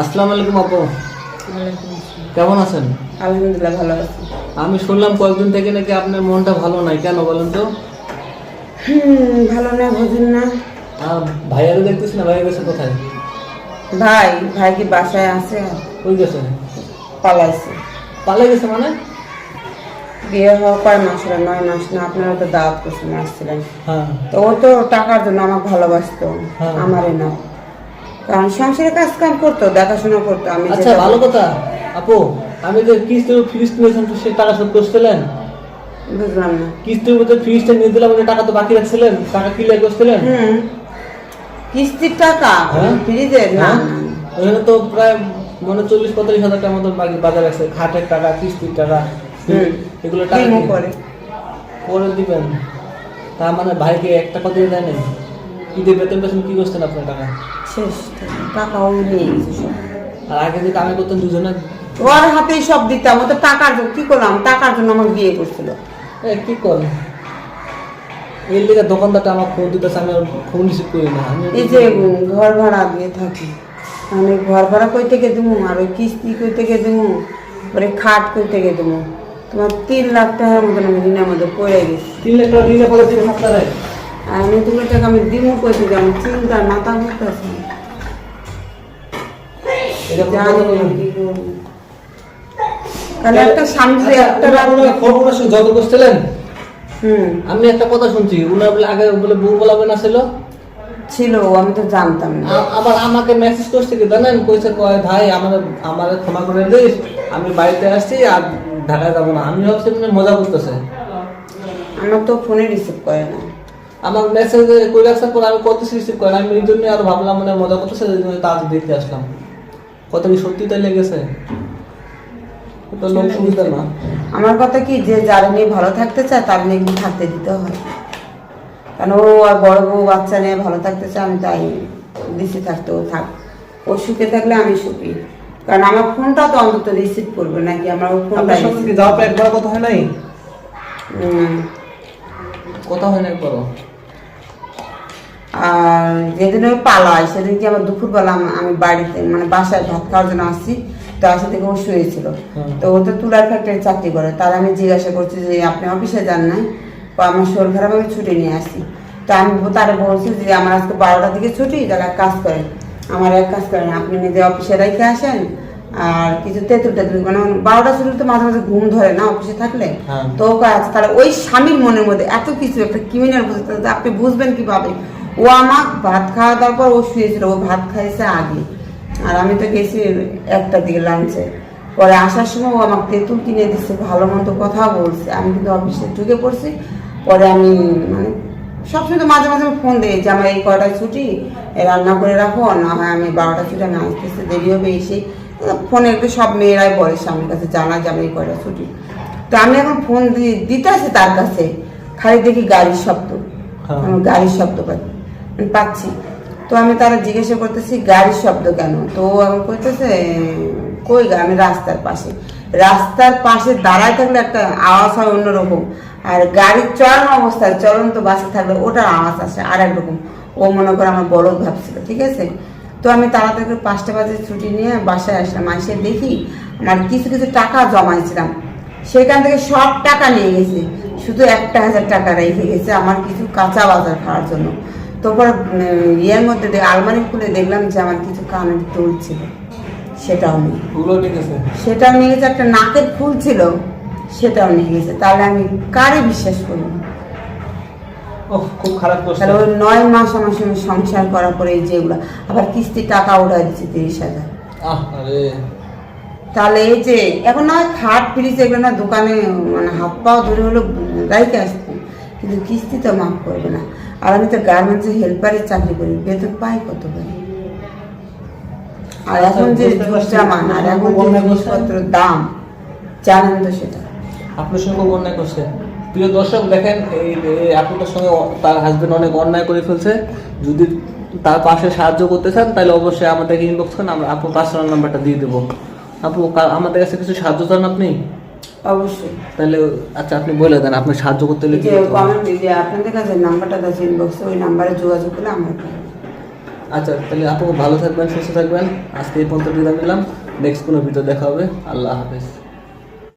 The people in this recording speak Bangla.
আসসালামু আলাইকুম আপু। কেমন আছেন? আলহামদুলিল্লাহ ভালো আছি। আমি শুনলাম কয়েকদিন থেকে নাকি আপনার মনটা ভালো নাই কেন বলেন তো? ভালো না বুঝুন না। আর ভাইয়ারও দেখতেছি না ভাইয়া গেছে কোথায়? ভাই ভাই কি বাসায় আছে? কই গেছে? পালাইছে। পালে গেছে মানে? বিয়ে হওয়া কয় মাস হলো? নয় মাস না আপনারা তো দাওয়াত করছেন আসছিলেন। হ্যাঁ। তো ও তো টাকার জন্য আমাকে ভালোবাসতো হ্যাঁ। আমারে না। কারণ সংসারে কাজ কাম করতো দেখাশোনা করতো আমি আচ্ছা ভালো কথা। আপু আমি যে কিস্তির ফ্রিজ সে টাকা শোধ করছিলেন? বুঝলাম না। কিস্তির মধ্যে ফ্রিজটা নিয়ে দিলাম টাকা তো বাকি রাখছিলেন? টাকা ক্লিয়ার করছিলেন? কিস্তির টাকা? হ্যাঁ? ফ্রিজের? না হ্যাঁ? ওখানে তো প্রায় মনে চল্লিশ পঁয়তাল্লিশ হাজার টাকার মতো বাকি বাজার আছে। খাটের টাকা কিস্তির টাকা। এগুলো টাকা করে। করে দিবেন। তার মানে ভাইকে এক টাকা দিয়ে দেয় নাই ঈদের বেতন পেছন কি করছেন আপনার টাকা শেষ টাকাও নিয়ে গেছে আর আগে কামে করতেন দুজনে? ওর হাতেই সব দিতাম ও তো টাকার জন্য কি করলাম? টাকার জন্য আমাকে বিয়ে করছিল। এ, কি করেন এর লিগে দোকানদারটা আমার ফোন দিতেছে আমি ওর ফোন রিসিভ করি না। আমি এই যে ঘর ভাড়া দিয়ে থাকি। আমি ঘর ভাড়া কই থেকে দেবো? আর ওই কিস্তি কই থেকে দেবো? পরে খাট কই থেকে দেবো? তোমার তিন লাখ টাকার মতন আমি ঋণের মধ্যে পড়ে গেছি। তিন লাখ টাকা ঋণে করে দিবেন আপনারা আর আমি তোমার টাকা আমি দিব কই থেকে? আমি চিন্তা মাথা ঘুরতেছি। একটা আচ্ছা, একটা যত করছিলেন আমি একটা কথা শুনছি উনার বলে আগে বলে বউ বলাবে না ছিল? ছিল আমি তো জানতাম না। আবার আমাকে মেসেজ করছে কি জানেন? কইছে কয় ভাই আমার আমার ক্ষমা করে দিস আমি বাড়িতে আসছি আর ঢাকায় যাব না। আমি ভাবছি মজা করতেছে। আমার তো ফোনে রিসিভ করে না। আমার মেসেজ রাখার পর আমি কত রিসিভ করেন আমি এই জন্য আরও ভাবলাম মানে মজা করতেছে তাড়াতাড়ি দেখতে আসলাম। কত কি সত্যি তাই লেগেছে? তো লোক সুবিধা না? আমার কথা কি যে যারা নিয়ে ভালো থাকতে চায় তার নিয়ে কিন্তু থাকতে দিতে হয়। কারণ ও আর বড় বউ বাচ্চা নিয়ে ভালো থাকতে চায় আমি তাই দিছি থাকতে ও থাক। ও সুখে থাকলে আমি সুখী। কারণ আমার ফোনটা তো অন্তত রিসিভ করবে নাকি? আমার ফোনটা আপনার সঙ্গে কি যাওয়া একবার কথা হয় নাই? কথা হয় না একবারও? যেদিন ওই পালায় সেদিন কি আমার দুপুরবেলা আম- বাড়িতে মানে বাসায় ভাত খাওয়ার জন্য আসছি তো আসে থেকে ও শুয়েছিল। তো ও তো তুলার ফ্যাক্টরি চাকরি করে। তার আমি জিজ্ঞাসা করছি যে আপনি অফিসে যান নাই? তো আমার শরীর খারাপ আমি ছুটি নিয়ে আসি তো আমি তারা বলছি যে আমার আজকে বারোটা থেকে ছুটি তাহলে এক কাজ করেন। আমার এক কাজ করেন আপনি নিজে অফিসে রেখে আসেন আর কিছু তেঁতুল টেতুল মানে বারোটা ছুটি তো মাঝে মাঝে ঘুম ধরে না অফিসে থাকলে? হ্যাঁ। তো ও কাজ তাহলে ওই স্বামীর মনের মধ্যে এত কিছু একটা ক্রিমিনাল বুঝতে আপনি বুঝবেন কীভাবে? ও আমার ভাত খাওয়া দেওয়ার পর ও শুয়েছিল ও ভাত খাইছে আগে। আর আমি তো গেছি একটা দিকে লাঞ্চে পরে আসার সময় ও আমাকে তেঁতুল কিনে দিচ্ছে ভালো মন্দ কথা বলছে। আমি কিন্তু অফিসে ঢুকে পড়ছি। পরে আমি মানে সবসময় তো মাঝে মাঝে ফোন দিই যে আমার এই কয়টায় ছুটি? রান্না করে রাখো না হয় আমি বারোটা ছুটি আমি আসতেছে দেরি হবে এসে। ফোনে একটু সব মেয়েরাই বলে স্বামীর কাছে জানা যে আমার এই কয়টা ছুটি। তো আমি এখন ফোন দিতে আছি তার কাছে। খালি দেখি গাড়ির শব্দ। হ্যাঁ। আমি গাড়ির শব্দ পাই। আমি পাচ্ছি। তো আমি তারা জিজ্ঞাসা করতেছি, গাড়ির শব্দ কেন? তো এখন কইতেছে কই গা, আমি রাস্তার পাশে। রাস্তার পাশে দাঁড়ায় থাকলে একটা আওয়াজ হয় অন্যরকম। আর গাড়ির চলন অবস্থায় চলন্ত বাসে থাকলে ওটার আওয়াজ আসে আর একরকম ও মনে করে আমার বলদ ভাবছিল, ঠিক আছে? তো আমি তাড়াতাড়ি পাঁচটা বাজে ছুটি নিয়ে বাসায় আসলাম। এসে দেখি আমার কিছু কিছু টাকা জমাইছিলাম। সেখান থেকে সব টাকা নিয়ে গেছে। শুধু একটা হাজার টাকা রেখে গেছে আমার কিছু কাঁচা বাজার খাওয়ার জন্য। তারপর ইয়ের মধ্যে আলমারি খুলে দেখলাম যে আমার কিছু কানের দুল ছিল। সেটাও নেই। সেটাও নিয়ে গেছে একটা নাকের ফুল ছিল সেটাও নিয়ে গেছে। তাহলে আমি কারে বিশ্বাস করব? খুব খারাপ তাহলে ওই নয় মাস আমার সঙ্গে সংসার করার পরে এই যেগুলো আবার কিস্তি টাকা উঠাই দিচ্ছে তিরিশ হাজার। তাহলে এই যে এখন না খাট ফ্রিজ এগুলো না দোকানে মানে হাত পাও ধরে হলো রাইতে আসতো কিন্তু কিস্তি তো মাফ করবে না। আর আমি তো গার্মেন্টসে হেল্পারের চাকরি করি বেতন পাই কত পাই আর এখন যে। জামান আর এখন যে। জিনিসপত্রের দাম জানেন তো সেটা। আপনার সঙ্গে অন্যায় করছে প্রিয় দর্শক দেখেন এই এই আপুটার সঙ্গে তার হাজবেন্ড অনেক অন্যায় করে ফেলছে। যদি তার পাশে সাহায্য করতে চান তাহলে অবশ্যই আমাদেরকে ইনবক্স করেন। আমরা আপুর পার্সোনাল নাম্বারটা দিয়ে দেবো। আপু আমাদের কাছে কিছু সাহায্য চান আপনি? অবশ্যই। তাহলে আচ্ছা আপনি বলে দেন আপনি সাহায্য করতে হলে? কমেন্ট যে আপনাদের কাছে নাম্বারটা আছে ইনবক্সে ওই নাম্বারে যোগাযোগ করলে আমরা আচ্ছা তাহলে আপু ভালো থাকবেন সুস্থ থাকবেন। আজকে এই পর্যন্ত বিদায় নিলাম। নেক্সট কোনো ভিডিও দেখা হবে। আল্লাহ হাফেজ।